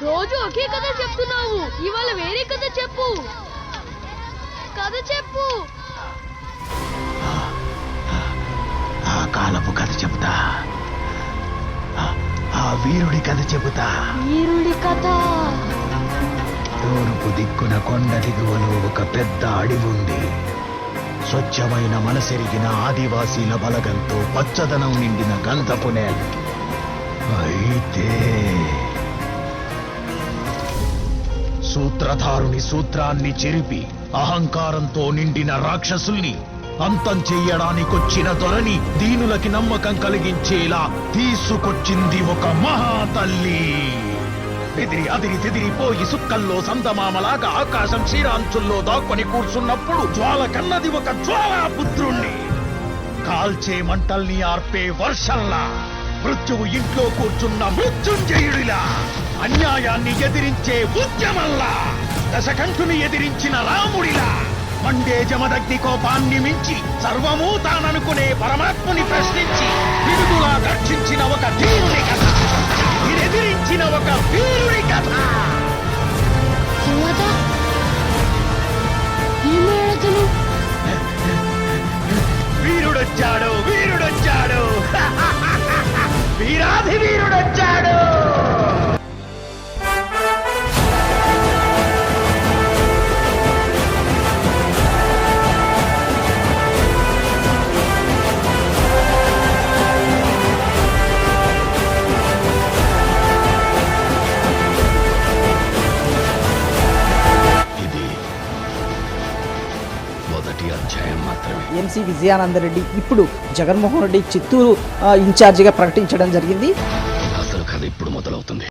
రోజు ఒకే కథ చెప్తున్నావు. ఇవాళ వేరే కథ చెప్పు. కథ చెప్పు. ఆ కాలపు కథ చెబుతా. ఆ- వీరుడి కథ చెబుతా. వీరుడి కథ. తూర్పు దిక్కున కొండ దిగువలో ఒక పెద్ద అడవి ఉంది. స్వచ్ఛమైన మనసెరిగిన ఆదివాసీల బలగంతో పచ్చదనం నిండిన గంధపు నేల. అయితే సూత్రధారుని సూత్రాన్ని చెరిపి అహంకారంతో నిండిన రాక్షసుల్ని అంతం చెయ్యడానికొచ్చిన త్వరని దీనులకి నమ్మకం కలిగించేలా తీసుకొచ్చింది ఒక మహాతల్లి. ఎదిరి అదిరి తెదిరిపోయి సుక్కల్లో సందమామలాగా ఆకాశం క్షీరాంచుల్లో దాక్కొని కూర్చున్నప్పుడు జ్వాల కన్నది ఒక జ్వాలా పుత్రుణ్ణి కాల్చే మంటల్ని ఆర్పే వర్షంలా మృత్యువు ఇంట్లో కూర్చున్న మృత్యుంజయుడిలా అన్యాయాన్ని ఎదిరించే ఉద్యమల్లా దశకంఠుని ఎదిరించిన రాముడిలా మండే జమదగ్ని కోపాన్ని మించి సర్వమూ తాననుకునే పరమాత్ముని ప్రశ్న ఎంసీ విజయానందరెడ్డి ఇప్పుడు జగన్మోహన్ రెడ్డి చిత్తూరు ఇన్ఛార్జిగా ప్రకటించడం జరిగింది. అసలు కథ ఇప్పుడు మొదలవుతుంది.